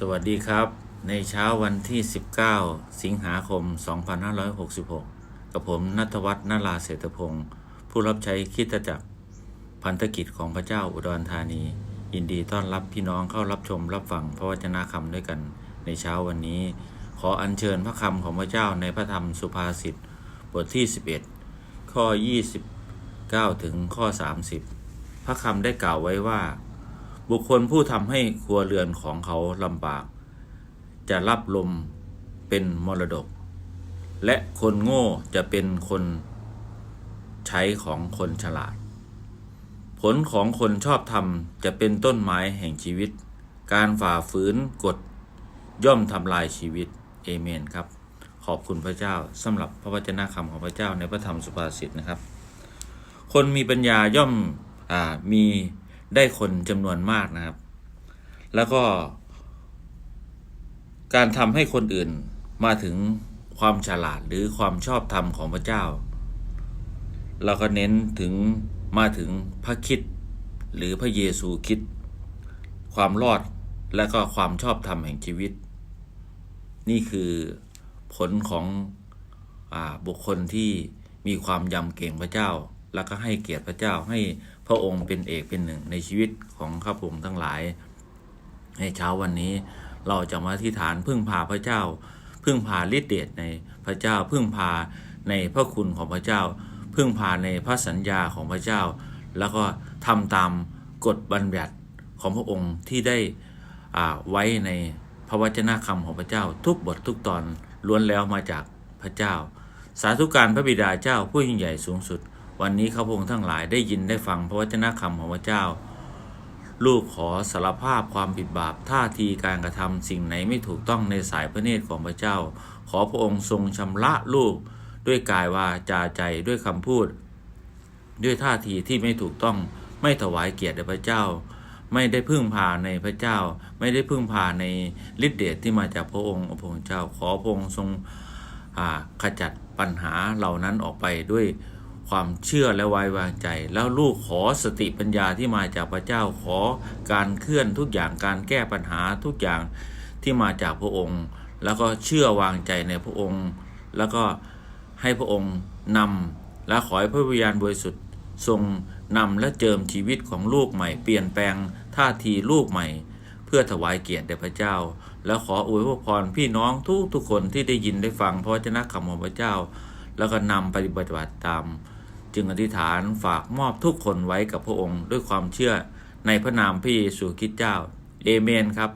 สวัสดีครับ ในเช้าวันที่ 19 สิงหาคม 2566 กับผมนัทวัฒน์นาราเศรษฐพงศ์ผู้รับใช้คิดจักรพันธกิจของพระเจ้าอุดรธานี ยินดีต้อนรับพี่น้องเข้ารับชมรับฟังพระวจนะคำด้วยกัน ในเช้าวันนี้ ขออัญเชิญพระคำของพระเจ้าในพระธรรมสุภาษิตบทที่ 11 ข้อ 29 ถึงข้อ 30 พระคำได้กล่าวไว้ว่า บุคคลผู้ทำให้ครัวเรือนของเขาลำบาก จะรับลมเป็นมรดก และคนโง่จะเป็นคนใช้ของคนฉลาด ผลของคนชอบธรรมจะเป็นต้นไม้แห่งชีวิต การฝ่าฝืนกฎ ย่อมทำลายชีวิตเอเมนครับ ขอบคุณพระเจ้าสำหรับพระวจนะคำของพระเจ้าในพระธรรมสุภาษิตนะครับ คนมีปัญญาย่อมอมี ได้คนจำนวนมากนะครับ แล้วก็ การทำให้คนอื่นมาถึงความฉลาดหรือความชอบธรรมของพระเจ้า เราก็เน้นถึงมาถึงพระคิดหรือพระเยซูคิด ความรอดและก็ความชอบธรรมแห่งชีวิต นี่คือผลของอบุคคลที่มีความยำเก่งพระเจ้า แล้วก็ให้เกียรติพระเจ้าให้พระองค์เป็นเอกเป็นหนึ่งในชีวิตของข้าพงทั้งหลาย ในเช้าวันนี้เราจะมาที่ฐานพึ่งพาพระเจ้า พึ่งพาฤทธิเดชในพระเจ้าพึ่งพาในพระคุณของพระเจ้า พึ่งพาในพระสัญญาของพระเจ้า แล้วก็ทำตามกฎบัญญัติของพระองค์ที่ได้ไว้ในพระวจนะคำของพระเจ้า ทุกบททุกตอนล้วนแล้วมาจากพระเจ้า สาธุการพระบิดาเจ้าผู้ยิ่งใหญ่สูงสุด วันนี้ข้าพงทั้งหลายได้ยินได้ฟังพระวจนะคำของพระเจ้า ลูกขอสารภาพความผิดบาปท่าทีการกระทำสิ่งไหนไม่ถูกต้องในสายพระเนตรของพระเจ้า ขอพระองค์ทรงชำระลูกด้วยกายวาจาใจด้วยคำพูด ด้วยท่าทีที่ไม่ถูกต้องไม่ถวายเกียรติแด่พระเจ้า ไม่ได้พึ่งพาในพระเจ้า ไม่ได้พึ่งพาในฤทธิเดชที่มาจากพระองค์พระองค์เจ้าขอพระองค์ทรงขจัดปัญหาเหล่านั้นออกไปด้วย ความเชื่อและไว้วางใจ แล้วลูกขอสติปัญญาที่มาจากพระเจ้าขอการเคลื่อนทุกอย่างการแก้ปัญหาทุกอย่างที่มาจากพระองค์ แล้วก็เชื่อวางใจในพระองค์ แล้วก็ให้พระองค์นำและขอให้พระวิญญาณบริสุทธิ์ทรงนำและเจิมชีวิตของลูกใหม่ เปลี่ยนแปลงท่าทีลูกใหม่ เพื่อถวายเกียรติแด่พระเจ้า แล้วขออวยพรพี่น้องทุกทุกคนที่ได้ยินได้ฟังพระวจนะคำของพระเจ้า แล้วก็นำปฏิบัติตาม จึงอธิษฐานฝากมอบทุกคนไว้กับพระองค์ ด้วยความเชื่อในพระนามพระเยซูคริสต์เจ้า เอเมนครับ